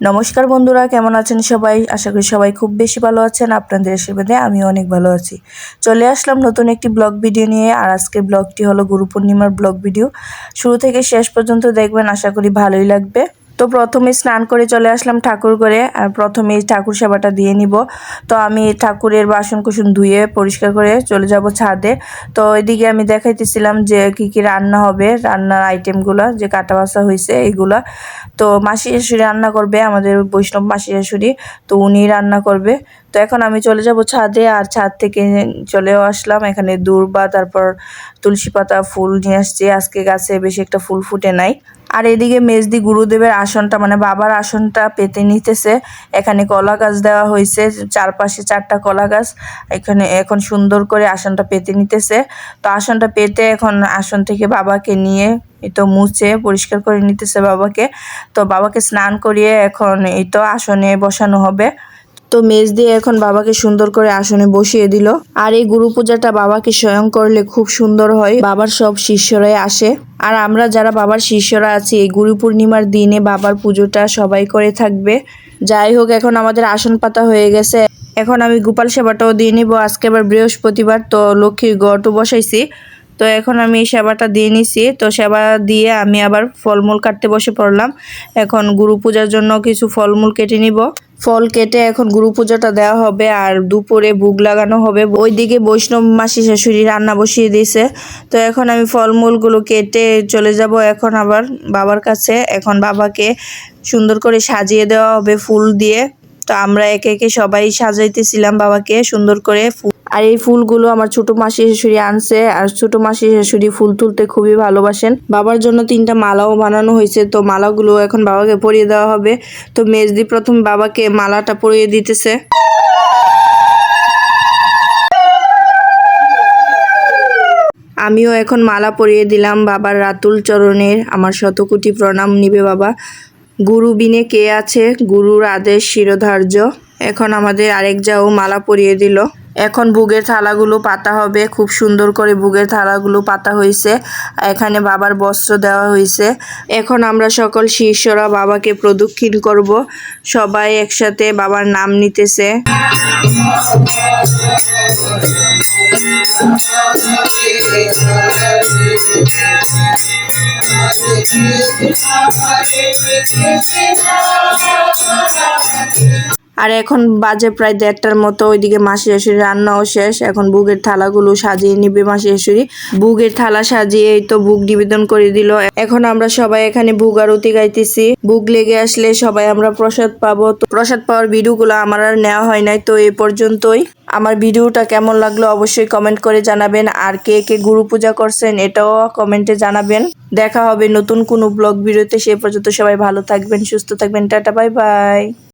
নমস্কার বন্ধুরা, কেমন আছেন সবাই? আশা করি সবাই খুব বেশি ভালো আছেন। আপনাদের আশীর্বাদে আমি অনেক ভালো আছি। চলে আসলাম নতুন একটি ব্লগ ভিডিও নিয়ে। আর আজকের ব্লগটি হলো গুরু পূর্ণিমার ব্লগ ভিডিও। শুরু থেকে শেষ পর্যন্ত দেখবেন, আশা করি ভালোই লাগবে। তো প্রথমে স্নান করে চলে আসলাম ঠাকুর করে আর প্রথমে ঠাকুর সেবাটা দিয়ে নিব। তো আমি ঠাকুরের বাসন কুসুন ধুয়ে পরিষ্কার করে চলে যাব ছাদে। তো এদিকে আমি দেখাইতেছিলাম যে কি কি রান্না হবে, রান্নার আইটেমগুলো যে কাটা বাসা হয়েছে এইগুলা। তো মাসি শাশুড়ি রান্না করবে, আমাদের বৈষ্ণব মাসি শাশুড়ি, তো উনি রান্না করবে। তো এখন আমি চলে যাব ছাদে আর ছাদ থেকে চলেও আসলাম। এখানে দূর্বা, তারপর তুলসী পাতা ফুল নিয়ে আসছি। আজকে গাছে বেশি একটা ফুল ফুটে নাই। আর এদিকে মেজদি গুরুদেবের আসনটা মানে বাবার আসনটা পেতে নিতেছে। এখানে কলা গাছ দেওয়া হয়েছে, চারপাশে চারটা কলা গাছ। এখানে এখন সুন্দর করে আসনটা পেতে নিতেছে। তো আসনটা পেতে এখন আসন থেকে বাবাকে নিয়ে তো মুছে পরিষ্কার করে নিতেছে বাবাকে। তো বাবাকে স্নান করিয়ে এখন এই তো আসনে বসানো হবে। তো মেজ দিয়ে এখন বাবাকে সুন্দর করে আসনে বসিয়ে দিল। আর এই গুরু পূজাটা বাবাকে স্বয়ং করলে খুব সুন্দর হয়। বাবার সব শিষ্যরাই আসে। আর আমরা যারা বাবার শিষ্যরা আছি, এই গুরু পূর্ণিমার দিনে বাবার পুজোটা সবাই করে থাকবে। যাই হোক, এখন আমাদের আসন পাতা হয়ে গেছে। এখন আমি গোপাল সেবাটাও দিয়ে নিব। আজকে আবার বৃহস্পতিবার, তো লক্ষ্মীর গড়ও বসাইছি। তো এখন আমি সেবাটা দিয়ে নিছি। তো সেবা দিয়ে আমি আবার ফলমূল কাটতে বসে পড়লাম। এখন গুরু পূজার জন্য কিছু ফলমূল কেটে নিব। ফল কেটে এখন গুরু পূজাটা দেওয়া হবে আর দুপুরে ভোগ লাগানো হবে। ওইদিকে বৈষ্ণব মাসি শাশুড়ি রান্না বসিয়ে দিয়েছে। তো এখন আমি ফলমূলগুলো কেটে চলে যাব এখন আবার বাবার কাছে। এখন বাবাকে সুন্দর করে সাজিয়ে দেওয়া হবে ফুল দিয়ে। তো আমরা একে একে সবাই সাজাইতেছিলাম বাবাকে সুন্দর করে আর এই ফুলগুলো আমার ছোট মাসি শাশুড়ি আনছে, আর ছোট মাসি শাশুড়ি ফুল তুলতে খুবই ভালোবাসেন। বাবার জন্য তিনটা মালাও বানানো হয়েছে, তো মালাগুলো এখন বাবাকে পরিয়ে দেওয়া হবে। তো মেজদি প্রথম বাবাকে মালাটা পরিয়ে দিতেছে। আমিও এখন মালা পরিয়ে দিলাম বাবার রাতুল চরণের। আমার শতকোটি প্রণাম নিবে বাবা। গুরু বিনে কে আছে? গুরুর আদেশ শিরোধার্য। এখন আমাদের আরেক যাও মালা পরিয়ে দিল। এখন বুগের থালাগুলো পাতা হবে। খুব সুন্দর করে বুগের থালাগুলো পাতা হয়েছে। এখানে বাবার বস্ত্র দেওয়া হয়েছে। এখন আমরা সকল শিষ্যরা বাবাকে প্রদক্ষিণ করব। সবাই একসাথে বাবার নাম নিতেছে। আর এখন বাজে প্রায় দেড়টার মতো, ওইদিকে মাসি শাশুড়ি রান্নাও শেষ। এখন বুগের থালাগুলো সাজিয়ে নিবে মাসি শাশুড়ি বুগের থালা সাজিয়ে তো বুক নিবেদন করে দিল। এখন আমরা সবাই এখানে বুক আরতি গাইতেছি। বুক লেগে আসলে সবাই আমরা প্রসাদ পাবো। তো প্রসাদ পাওয়ার ভিডিওগুলো আমার আর নেওয়া হয় নাই, তো এ পর্যন্তই। আমার ভিডিওটা কেমন লাগল অবশ্যই কমেন্ট করে জানাবেন। আর কে কে গুরু পূজা করছেন এটাও কমেন্টে জানাবেন। দেখা হবে নতুন কোনো ব্লগ ভিডিওতে। সে পর্যন্ত সবাই ভালো থাকবেন, সুস্থ থাকবেন। Tata bye bye